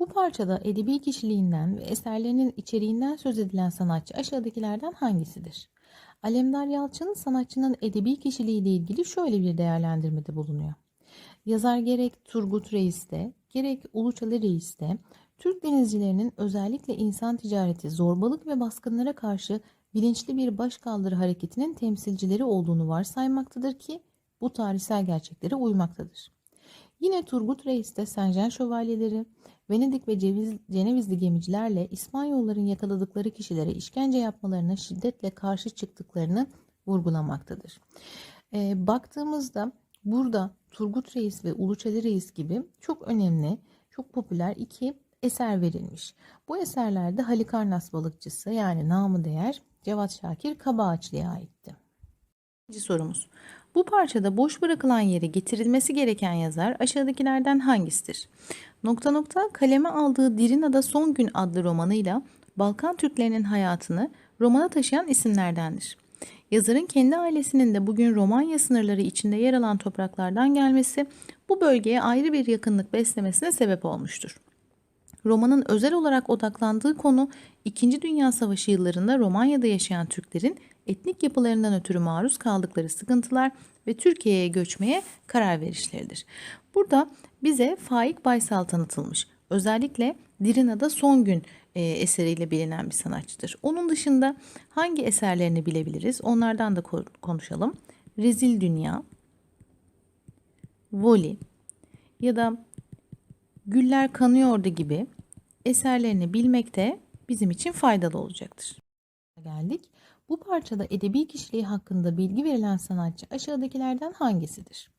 Bu parçada edebi kişiliğinden ve eserlerinin içeriğinden söz edilen sanatçı aşağıdakilerden hangisidir? Alemdar Yalçın sanatçının edebi kişiliğiyle ilgili şöyle bir değerlendirmede bulunuyor. Yazar gerek Turgut Reis'te, gerek Uluçalı Reis'te Türk denizcilerinin özellikle insan ticareti, zorbalık ve baskınlara karşı bilinçli bir başkaldırı hareketinin temsilcileri olduğunu varsaymaktadır ki bu tarihsel gerçeklere uymaktadır. Yine Turgut Reis'te Senjen şövalyeleri, Venedik ve Ceviz, Cenevizli gemicilerle İspanyolların yakaladıkları kişilere işkence yapmalarına şiddetle karşı çıktıklarını vurgulamaktadır. Ee, baktığımızda burada Turgut Reis ve Uluçeli Reis gibi çok önemli, çok popüler iki eser verilmiş. Bu eserlerde Halikarnas balıkçısı yani namı değer Cevat Şakir Kabaağaçlı'ya aitti. İkinci sorumuz. Bu parçada boş bırakılan yere getirilmesi gereken yazar aşağıdakilerden hangisidir? Nokta nokta kaleme aldığı Dirina'da Son Gün adlı romanıyla Balkan Türklerinin hayatını romana taşıyan isimlerdendir. Yazarın kendi ailesinin de bugün Romanya sınırları içinde yer alan topraklardan gelmesi bu bölgeye ayrı bir yakınlık beslemesine sebep olmuştur. Romanın özel olarak odaklandığı konu 2. Dünya Savaşı yıllarında Romanya'da yaşayan Türklerin etnik yapılarından ötürü maruz kaldıkları sıkıntılar ve Türkiye'ye göçmeye karar verişleridir. Burada bize Faik Baysal tanıtılmış. Özellikle Dirina'da Son Gün e, eseriyle bilinen bir sanatçıdır. Onun dışında hangi eserlerini bilebiliriz? Onlardan da konuşalım. Rezil Dünya, Voli ya da Güller Kanıyordu gibi eserlerini bilmek de bizim için faydalı olacaktır. Geldik. Bu parçada edebi kişiliği hakkında bilgi verilen sanatçı aşağıdakilerden hangisidir?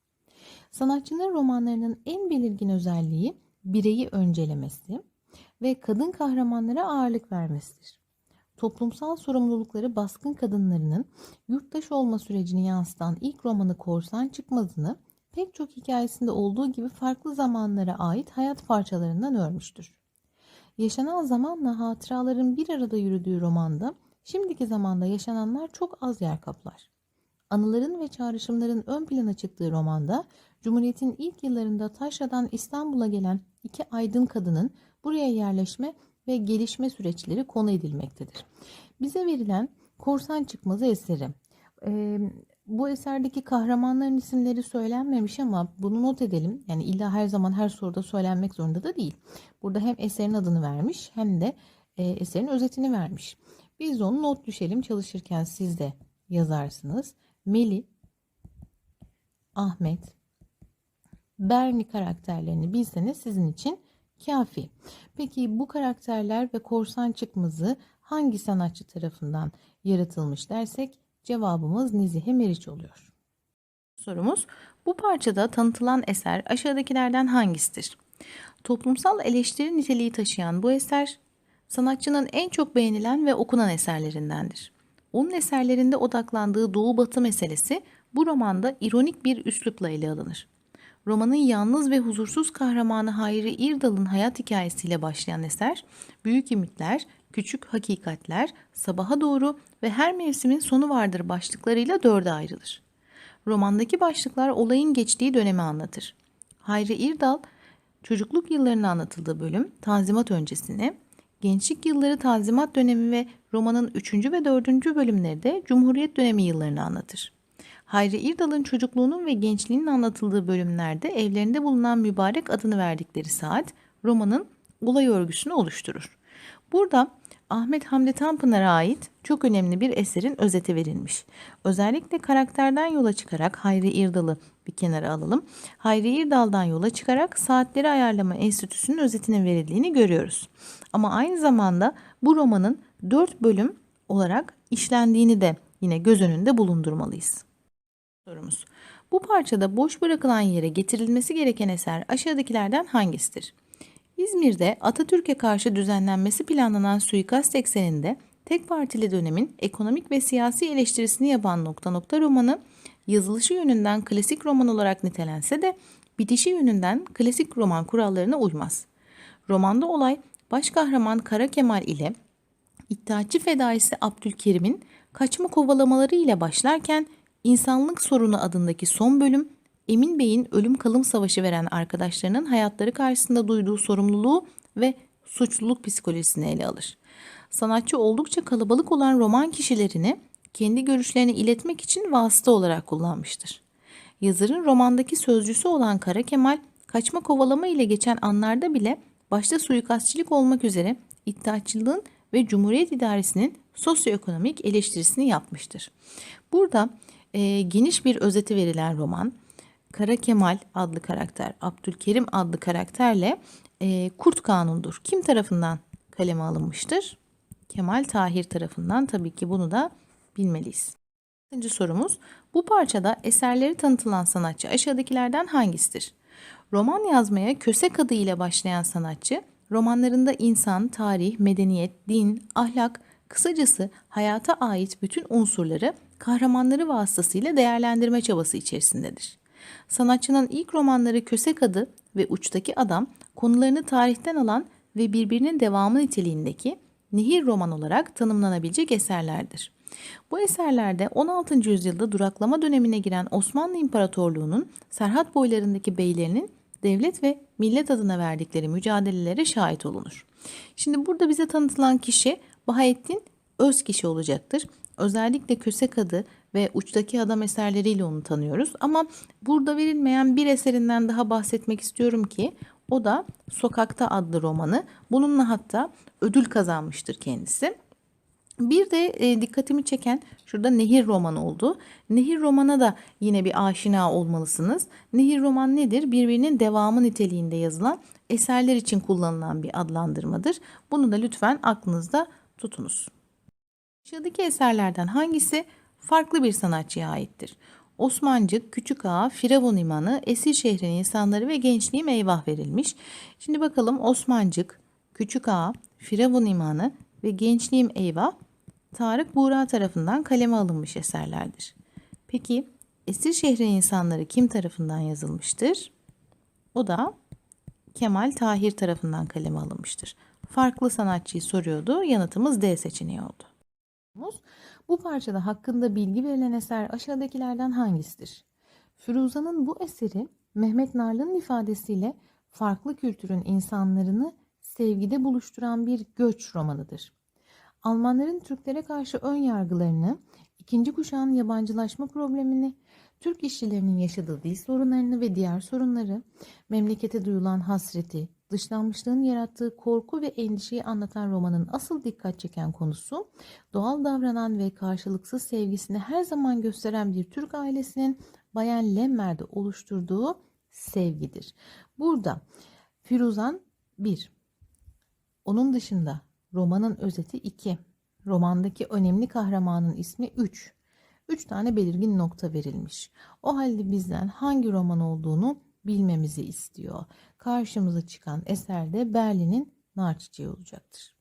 Sanatçının romanlarının en belirgin özelliği bireyi öncelemesi ve kadın kahramanlara ağırlık vermesidir. Toplumsal sorumlulukları baskın kadınlarının yurttaş olma sürecini yansıtan ilk romanı Korsan Çıkmazı'nı pek çok hikayesinde olduğu gibi farklı zamanlara ait hayat parçalarından örmüştür. Yaşanan zamanla hatıraların bir arada yürüdüğü romanda şimdiki zamanda yaşananlar çok az yer kaplar. Anıların ve çağrışımların ön plana çıktığı romanda Cumhuriyet'in ilk yıllarında Taşra'dan İstanbul'a gelen iki aydın kadının buraya yerleşme ve gelişme süreçleri konu edilmektedir. Bize verilen Korsan Çıkmazı eseri. Bu eserdeki kahramanların isimleri söylenmemiş ama bunu not edelim. Yani illa her zaman her soruda söylenmek zorunda da değil. Burada hem eserin adını vermiş hem de e, eserin özetini vermiş. Biz onu not düşelim çalışırken siz de yazarsınız. Meli, Ahmet, Berni karakterlerini bilseniz sizin için kafi. Peki bu karakterler ve korsan çıkmazı hangi sanatçı tarafından yaratılmış dersek cevabımız Nizihe Meriç oluyor. Sorumuz bu parçada tanıtılan eser aşağıdakilerden hangisidir? Toplumsal eleştiri niteliği taşıyan bu eser sanatçının en çok beğenilen ve okunan eserlerindendir. Onun eserlerinde odaklandığı Doğu Batı meselesi bu romanda ironik bir üslupla ele alınır. Romanın yalnız ve huzursuz kahramanı Hayri İrdal'ın hayat hikayesiyle başlayan eser, büyük ümitler, küçük hakikatler, sabaha doğru ve her mevsimin sonu vardır başlıklarıyla dörde ayrılır. Romandaki başlıklar olayın geçtiği dönemi anlatır. Hayri İrdal, çocukluk yıllarını anlatıldığı bölüm, Tanzimat öncesini, gençlik yılları Tanzimat dönemi ve romanın 3. ve 4. bölümleri de Cumhuriyet dönemi yıllarını anlatır. Hayri İrdal'ın çocukluğunun ve gençliğinin anlatıldığı bölümlerde evlerinde bulunan mübarek adını verdikleri saat romanın olay örgüsünü oluşturur. Burada Ahmet Hamdi Tanpınar'a ait çok önemli bir eserin özeti verilmiş. Özellikle karakterden yola çıkarak Hayri İrdal'ı bir kenara alalım. Hayri İrdal'dan yola çıkarak Saatleri Ayarlama Enstitüsü'nün özetinin verildiğini görüyoruz. Ama aynı zamanda bu romanın dört bölüm olarak işlendiğini de yine göz önünde bulundurmalıyız. Sorumuz. Bu parçada boş bırakılan yere getirilmesi gereken eser aşağıdakilerden hangisidir? İzmir'de Atatürk'e karşı düzenlenmesi planlanan suikast ekseninde tek partili dönemin ekonomik ve siyasi eleştirisini yapan nokta nokta romanı yazılışı yönünden klasik roman olarak nitelense de bitişi yönünden klasik roman kurallarına uymaz. Romanda olay baş kahraman Kara Kemal ile İttihatçı fedaisi Abdülkerim'in kaçma kovalamaları ile başlarken İnsanlık Sorunu adındaki son bölüm Emin Bey'in ölüm kalım savaşı veren arkadaşlarının hayatları karşısında duyduğu sorumluluğu ve suçluluk psikolojisini ele alır. Sanatçı oldukça kalabalık olan roman kişilerini kendi görüşlerini iletmek için vasıta olarak kullanmıştır. Yazarın romandaki sözcüsü olan Kara Kemal, kaçma kovalama ile geçen anlarda bile başta suikastçilik olmak üzere iddiaçılığın ve Cumhuriyet idaresinin sosyoekonomik eleştirisini yapmıştır. Burada e, geniş bir özeti verilen roman, Kara Kemal adlı karakter, Abdülkerim adlı karakterle e, Kurt Kanun'dur. Kim tarafından kaleme alınmıştır? Kemal Tahir tarafından tabii ki bunu da bilmeliyiz. İkinci sorumuz, bu parçada eserleri tanıtılan sanatçı aşağıdakilerden hangisidir? Roman yazmaya Kösek adı ile başlayan sanatçı, romanlarında insan, tarih, medeniyet, din, ahlak, kısacası hayata ait bütün unsurları kahramanları vasıtasıyla değerlendirme çabası içerisindedir. Sanatçının ilk romanları Kösek adı ve Uçtaki Adam konularını tarihten alan ve birbirinin devamı niteliğindeki nehir roman olarak tanımlanabilecek eserlerdir. Bu eserlerde 16. yüzyılda duraklama dönemine giren Osmanlı İmparatorluğu'nun Serhat boylarındaki beylerinin devlet ve millet adına verdikleri mücadelelere şahit olunur. Şimdi burada bize tanıtılan kişi Bahattin Özkişi olacaktır. Özellikle Kösek adı ve Uçtaki Adam eserleriyle onu tanıyoruz. Ama burada verilmeyen bir eserinden daha bahsetmek istiyorum ki o da Sokakta adlı romanı. Bununla hatta ödül kazanmıştır kendisi. Bir de e, dikkatimi çeken şurada Nehir romanı oldu. Nehir romana da yine bir aşina olmalısınız. Nehir roman nedir? Birbirinin devamı niteliğinde yazılan eserler için kullanılan bir adlandırmadır. Bunu da lütfen aklınızda tutunuz. Aşağıdaki eserlerden hangisi farklı bir sanatçıya aittir? Osmancık, Küçük Ağa, Firavun İmanı, Esir Şehrin insanları ve Gençliğim Eyvah verilmiş. Şimdi bakalım Osmancık, Küçük Ağa, Firavun İmanı ve Gençliğim Eyvah Tarık Buğra tarafından kaleme alınmış eserlerdir. Peki Esir Şehrin insanları kim tarafından yazılmıştır? O da Kemal Tahir tarafından kaleme alınmıştır. Farklı sanatçıyı soruyordu. Yanıtımız D seçeneği oldu. Bu parçada hakkında bilgi verilen eser aşağıdakilerden hangisidir? Firuza'nın bu eseri Mehmet Narlı'nın ifadesiyle farklı kültürün insanlarını sevgide buluşturan bir göç romanıdır. Almanların Türklere karşı ön yargılarını, ikinci kuşağın yabancılaşma problemini, Türk işçilerinin yaşadığı dil sorunlarını ve diğer sorunları, memlekete duyulan hasreti, dışlanmışlığın yarattığı korku ve endişeyi anlatan romanın asıl dikkat çeken konusu, doğal davranan ve karşılıksız sevgisini her zaman gösteren bir Türk ailesinin Bayan Lemmer'de oluşturduğu sevgidir. Burada Firuzan 1. Onun dışında romanın özeti 2. Romandaki önemli kahramanın ismi 3. 3 tane belirgin nokta verilmiş. O halde bizden hangi roman olduğunu bilmemizi istiyor. Karşımıza çıkan eserde Berlin'in nar çiçeği olacaktır.